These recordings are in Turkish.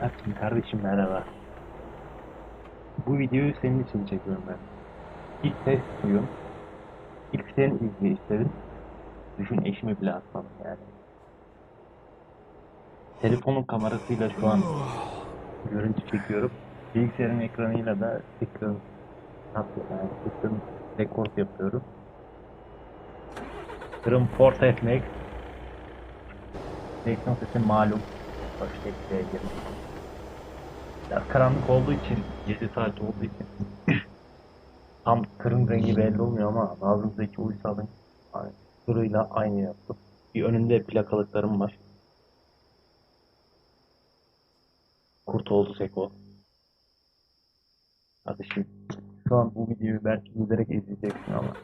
Erkin kardeşim merhaba. Bu videoyu senin için çekiyorum ben. İlk test duyuyorum. İlk sen izle istedim. Düşün eşimi bile atmadım yani. Telefonun kamerasıyla şu an görüntü çekiyorum. Bilgisayarın ekranıyla da ekran nasıl yani ekran rekord yapıyorum. Durum port etmek. Direksiyon sesi malum. Baş tekliğe Biraz karanlık olduğu için 7 saat olduğu için tam kırın rengi belli olmuyor ama Nazım'daki uysalın yani kırıyla aynı yaptım. Bir önünde plakalıklarım var. Kurt oldu Seko. Kardeşim şu an bu videoyu belki izlerek izleyeceksin ama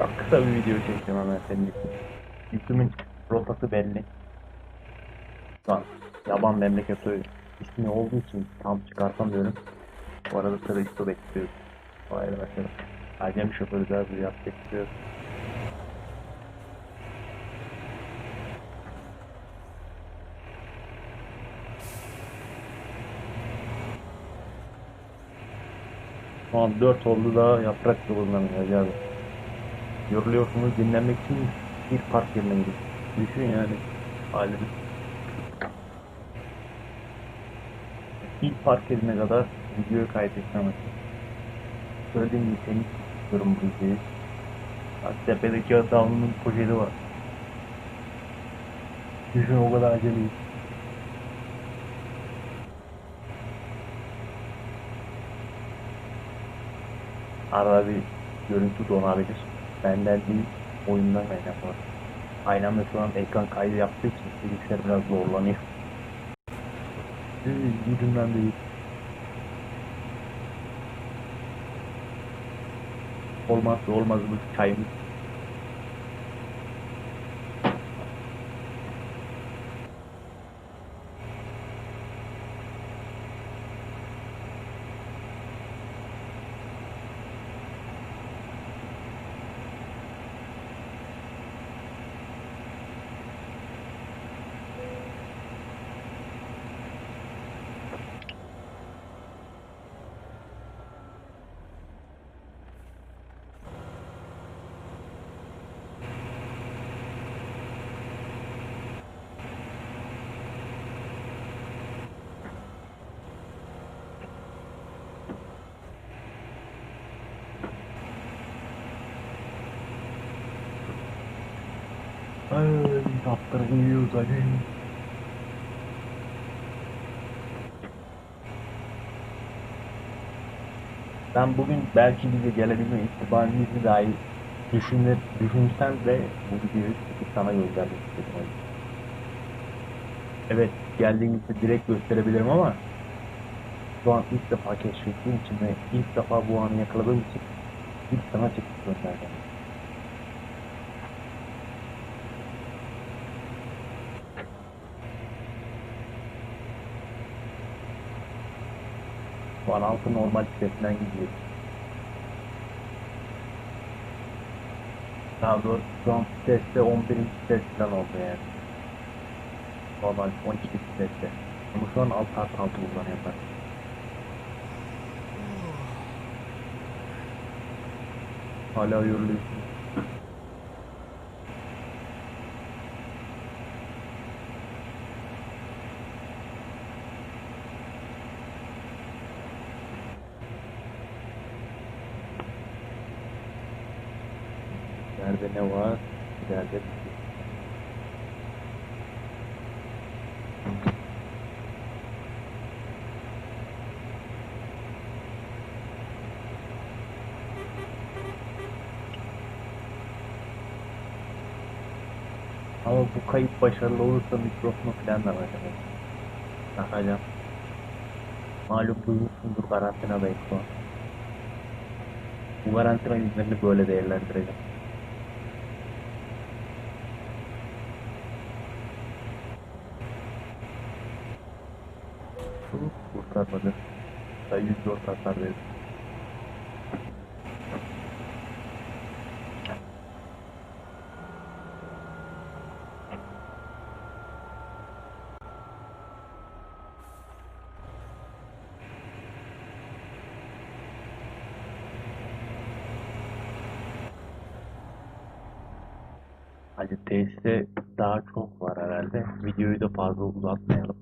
Bak kısa bir video çekeceğim hemen senin için. İsmin rotası belli. Şu an yaban memleketi ismi olduğu için tam çıkartamıyorum. Bu arada sıra isto bekliyoruz. O ayrı mesele. Acem şoförü daha bir yap bekliyoruz. Şu an 4 oldu da yaprak kıvırlanıyor abi. Yoruluyorsunuz dinlenmek için bir park yerine gidin. Düşün yani halini. İlk park yerine kadar videoyu kaydetmem. Söylediğim gibi seni istiyorum bu videoyu. Bak tepedeki adamın projesi var. Düşün o kadar aceleyiz. Arada bir görüntü donabilir. Benden değil, oyundan kaynaklı. Aynı anda şu an ekran kaydı yaptığı için bilgisayar biraz zorlanıyor. Yüzümden değil. Olmazsa olmazımız çayımız. Ay, tatları yiyoruz hadi. Ben bugün belki bize gelebilme ihtimalinizi dahi düşünür, düşünsem de bu videoyu sana göndermek istedim. Evet, geldiğinizde direkt gösterebilirim ama şu an ilk defa keşfettiğim için ve ilk defa bu anı yakaladığım için ilk sana çekip gönderdim. Şu an altı normal sitesinden gidiyor. Daha doğrusu şu an siteste 11. sitesinden oldu yani. Normal 12. siteste. Ama şu an alt artı altı kullanıyorlar. Hala yoruluyorsun. Nerede ne var? Nerede? Ama bu kayıt başarılı olursa mikrofonu falan da bakacağım. Takacağım. Malum duymuşsundur karantinadayız şu an. Bu karantina günlerini böyle değerlendireceğim. kurtulup kurtarmadı. Sayı 104 hasar verir. Hani tesiste daha çok var herhalde. Videoyu da fazla uzatmayalım.